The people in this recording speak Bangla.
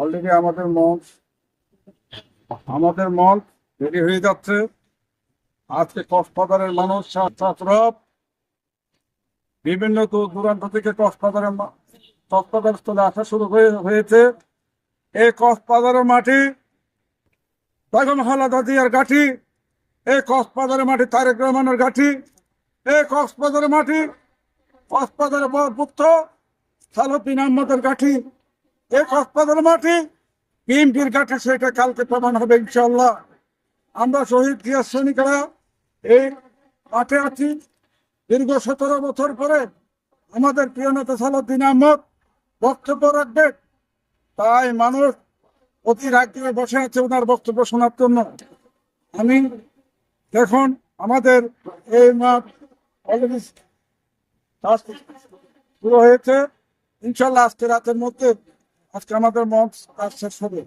অলরেডি আমাদের মঞ্চ আমাদের মঞ্চ রেডি হয়ে যাচ্ছে। আজকে কক্সবাজারের মানুষ, ছাত্র, বিভিন্ন দূর দূরান্ত থেকে কক্সবাজারের কক্সবাজার স্থলে আসা শুরু হয়ে, হয়েছে। এই কক্সবাজারের মাটি বেগম হালাদা দিয়ার গাঠি এই কক্সবাজারের মাটি তারেক রহমানের গাঠি এই কক্সবাজারের মাটি কক্সবাজারের পুত্র সালুদ্দিন আহমদের গাঠি এই কক্সবাজারের মাটি বিএনপির গাঠি সেটা কালকে প্রমাণ হবে ইনশাল্লাহ আমরা শহীদ গিয়াস সৈনিকরা এই মাঠে আছি। দীর্ঘ সতেরো বছর পরে আমাদের প্রিয় নেতা সালুদ্দিন আহমদ বক্তব্য রাখবে তাই মানুষ অতি রাজ্যে বসে আছে ওনার বক্তব্য শোনার জন্য। আমি দেখুন, আমাদের এই মাঠ অলরেডি শুরু হয়েছে। ইনশাল্লাহ আজকে রাতের মধ্যে আজকে আমাদের মঞ্চ কাজ শেষ হবে।